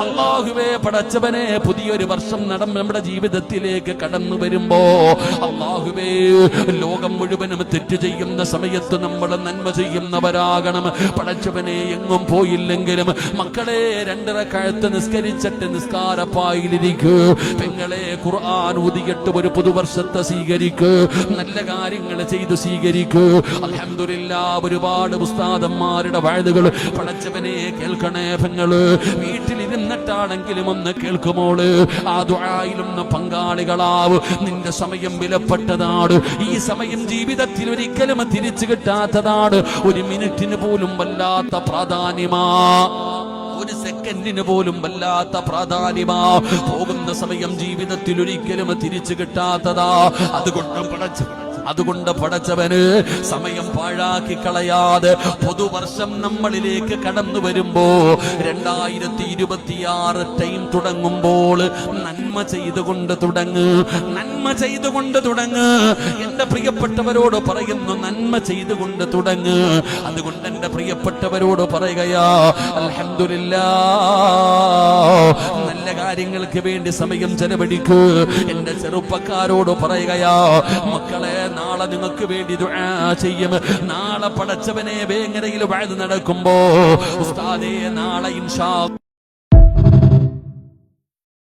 അള്ളാഹുവേ പടച്ചവനെ പുതിയൊരു വർഷം നടം നമ്മുടെ ജീവിതത്തിലേക്ക് കടന്നു വരുമ്പോ അള്ളാഹുവേ ലോകം മുഴുവനും തെറ്റ് ചെയ്യുന്ന സമയത്ത് നമ്മൾ നന്മ ചെയ്യുന്നവരാകണം. പടച്ചവനെ എങ്ങും പോയില്ലെങ്കിലും മക്കളെ രണ്ടര കഴുത്ത് നിസ്കരിച്ചിട്ട് നിസ്കാരപ്പായിലിരിക്കൂ പെങ്ങളെ ഖുർആൻ ഊതിയിട്ട് ഒരു പുതുവർഷത്തെ സ്വീകരിക്കൂ. നല്ല കാര്യങ്ങൾ ചെയ്ത് സ്വീകരിക്കൂ. അലഹമില്ല ഒരുപാട് ഉസ്താദന്മാരുടെ വാഴുകൾ പടച്ചവനെ കേൾക്കണേ പെങ്ങൾ വീട്ടിലിരുന്നിട്ടാണെങ്കിലും ഒന്ന് കേൾക്കുമോൾ ആ ദുഴായിലൊന്ന് പങ്കാളികളാവ്. നിന്റെ സമയം വിലപ്പെട്ടതാണ്. ഈ സമയം ജീവിതത്തിൽ ഒരിക്കലും തിരിച്ചു കിട്ടാത്തതാണ്. ഒരു മിനിറ്റിന് പോലും വല്ലാത്ത പ്രാധാന്യമാ. ഒരു സെക്കൻഡിന് പോലും വല്ലാത്ത പ്രാധാന്യമാ. പോകുന്ന സമയം ജീവിതത്തിൽ ഒരിക്കലും തിരിച്ചു കിട്ടാത്തതാ. അതുകൊണ്ട് പടച്ചു അതുകൊണ്ട് പടച്ചവന് സമയം പാഴാക്കി കളയാതെ പുതുവർഷം നമ്മളിലേക്ക് കടന്നു വരുമ്പോ രണ്ടായിരത്തി ഇരുപത്തിയാറ് ടൈം തുടങ്ങുമ്പോൾ നന്മ ചെയ്തുകൊണ്ട് തുടങ്ങ് നന്മ ചെയ്തുകൊണ്ട് തുടങ്ങ്. എന്റെ പ്രിയപ്പെട്ടവരോട് പറയുന്നു നന്മ ചെയ്തുകൊണ്ട് തുടങ്ങ്. അതുകൊണ്ട് എന്റെ പ്രിയപ്പെട്ടവരോട് പറയുകയാ നല്ല കാര്യങ്ങൾക്ക് വേണ്ടി സമയം ചെലവഴിക്കൂ. എന്റെ ചെറുപ്പക്കാരോട് പറയുകയാ മക്കളെ നാളെ നിങ്ങൾക്ക് വേണ്ടി ചെയ്യും. നാളെ പടച്ചവനെ വേങ്ങരയിൽ വഴുതു നടക്കുമ്പോ ഉസ്താദേ നാളെ ഇൻഷാ